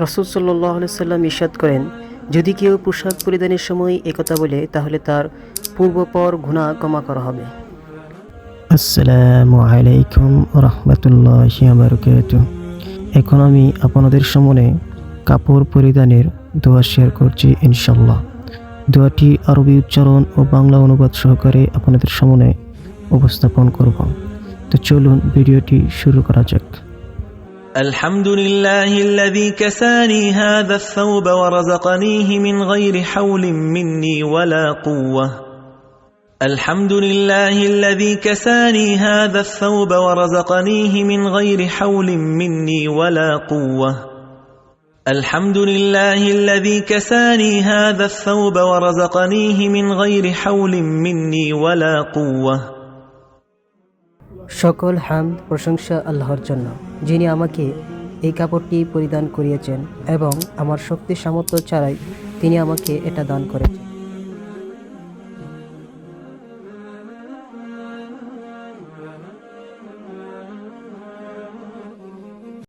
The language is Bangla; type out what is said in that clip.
রসুল সাল্লাহ সাল্লাম ইরশাদ করেন, যদি কেউ পোশাক পরিধানের সময় একথা বলে, তাহলে তার পূর্বপর গুণা ক্ষমা করা হবে। আসসালামু আলাইকুম রহমতুল্লাহ এখন আমি আপনাদের সামনে কাপড় পরিধানের দোয়া শেয়ার করছি ইনশাল্লাহ দোয়াটি আরবি উচ্চারণ ও বাংলা অনুবাদ সহকারে আপনাদের সামনে উপস্থাপন করব। তো চলুন, ভিডিওটি শুরু করা যাক। الحمد لله الذي كساني هذا الثوب ورزقنيه من غير حول مني ولا قوة الحمد لله الذي كساني هذا الثوب ورزقنيه من غير حول مني ولا قوة الحمد لله الذي كساني هذا الثوب ورزقنيه من غير حول مني ولا قوة সকল হামদ প্রশংসা আল্লাহর জন্য যিনি আমাকে এই কাপড়টি পরিধান করিয়েছেন এবং আমার শক্তি সামর্থ্য ছাড়াই তিনি আমাকে এটা দান করেছেন।